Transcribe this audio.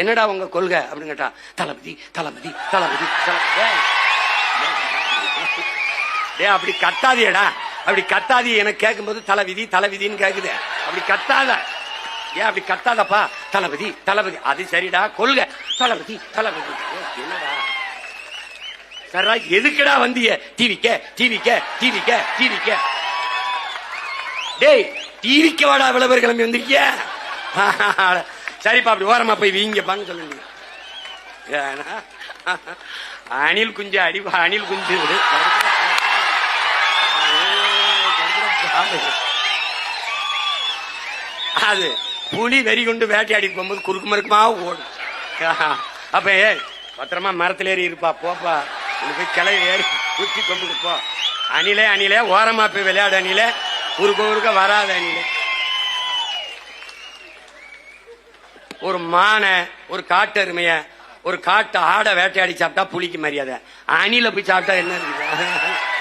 என்னடா உங்க கொள்கை? அப்படின்னு கேட்டா தளபதி தளபதி தளபதி தளபதி. அப்படி கத்தாதியடா அப்படி கத்தாதி எனக்கு கேட்கும்போது தலைவிதி தலைவிதின்னு கேக்குது. அப்படி கத்தாத. ஏன் அப்படி கத்தாதப்பா? தளபதி தளபதி. அது சரிடா கொள்கை. தளபதி தளபதி. என்னடா? சரா எதுக்குடா வந்திய? டிவிக்க டிவிக்க டிவிக்க டிவிக்க. டேய் டிவிக்க வாடா விளம்பரம் கிளம்பி வந்திருக்கிய சரிப்பா அப்படி ஓரமா போய் வீங்கப்பான்னு சொல்லுங்க. ஏன்னா, அணில் குஞ்சு அடி அணில் குஞ்சு. விடு. அது புலி வெறி கொண்டு வேட்டையாடி போகும்போது குறுக்கு மறுக்குமா ஓடும். அப்ப ஏ பத்திரமா மரத்துல ஏறி இருப்பா போப்பா. உனக்கு கிளை ஏறி குச்சி கொண்டு போ. அணிலே அணிலே ஓரமா போய் விளையாடு அணிலே. குறுக்க குறுக்க வராது அணிலே. ஒரு மானை ஒரு காட்டு ஒரு காட்டு ஆடை வேட்டையாடி சாப்பிட்டா புளிக்கு மரியாதை. அணில போய் சாப்பிட்டா என்ன இருக்குது?